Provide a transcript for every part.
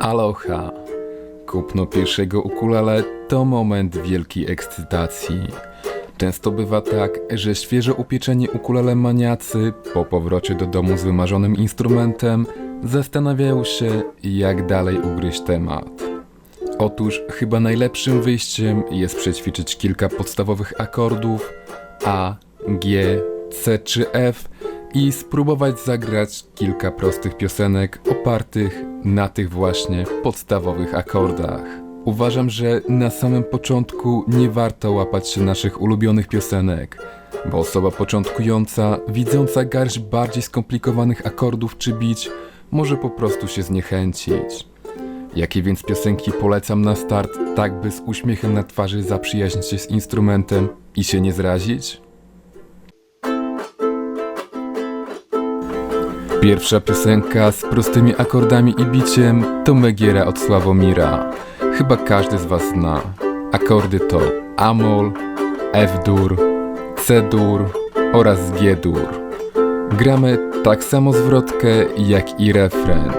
Aloha! Kupno pierwszego ukulele to moment wielkiej ekscytacji. Często bywa tak, że świeżo upieczeni ukulele maniacy po powrocie do domu z wymarzonym instrumentem zastanawiają się, jak dalej ugryźć temat. Otóż chyba najlepszym wyjściem jest przećwiczyć kilka podstawowych akordów A, G, C czy F i spróbować zagrać kilka prostych piosenek opartych na tych właśnie podstawowych akordach. Uważam, że na samym początku nie warto łapać się naszych ulubionych piosenek, bo osoba początkująca, widząca garść bardziej skomplikowanych akordów czy bić, może po prostu się zniechęcić. Jakie więc piosenki polecam na start, tak by z uśmiechem na twarzy zaprzyjaźnić się z instrumentem i się nie zrazić? Pierwsza piosenka z prostymi akordami i biciem to Megiera od Sławomira. Chyba każdy z Was zna. Akordy to Amol, F-dur, C-dur oraz G-dur. Gramy tak samo zwrotkę jak i refren.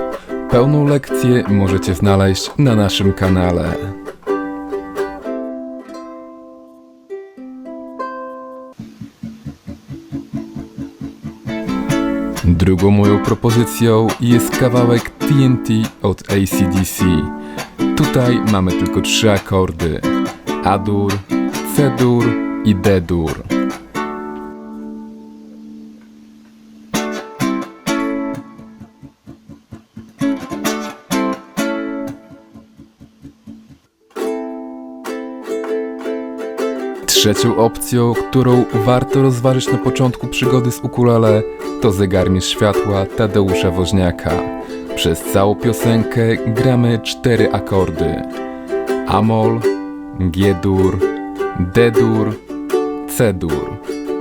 Pełną lekcję możecie znaleźć na naszym kanale. Drugą moją propozycją jest kawałek TNT od ACDC. Tutaj mamy tylko trzy akordy: A-dur, C-dur i D-dur. Trzecią opcją, którą warto rozważyć na początku przygody z ukulele, to zegarmistrz światła Tadeusza Woźniaka. Przez całą piosenkę gramy cztery akordy: Amol, G-dur, D-dur, C-dur.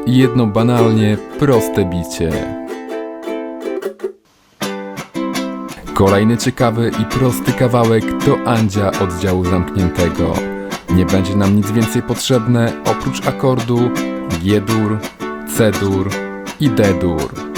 Jedno banalnie proste bicie. Kolejny ciekawy i prosty kawałek to Andzia oddziału zamkniętego. Nie będzie nam nic więcej potrzebne oprócz akordu G-dur, C-dur i D-dur.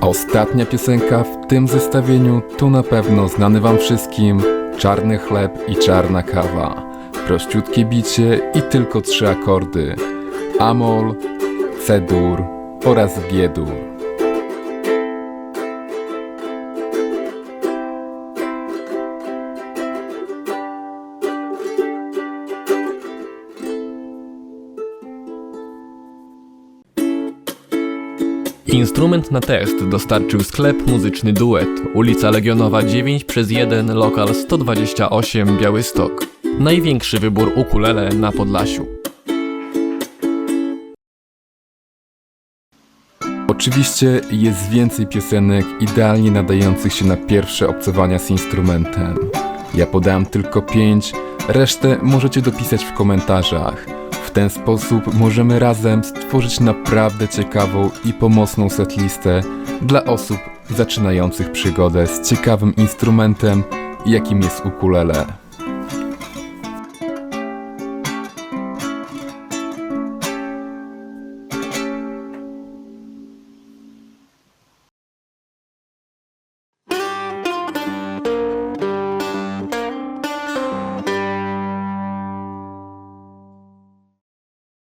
Ostatnia piosenka w tym zestawieniu to na pewno znany wam wszystkim Czarny chleb i czarna kawa. Prościutkie bicie i tylko trzy akordy. Amol, C-dur oraz G-dur. Instrument na test dostarczył sklep muzyczny Duet, ulica Legionowa 9 przez 1, lokal 128 Białystok. Największy wybór ukulele na Podlasiu. Oczywiście jest więcej piosenek idealnie nadających się na pierwsze obcowania z instrumentem. Ja podałem tylko pięć, resztę możecie dopisać w komentarzach. W ten sposób możemy razem stworzyć naprawdę ciekawą i pomocną setlistę dla osób zaczynających przygodę z ciekawym instrumentem, jakim jest ukulele.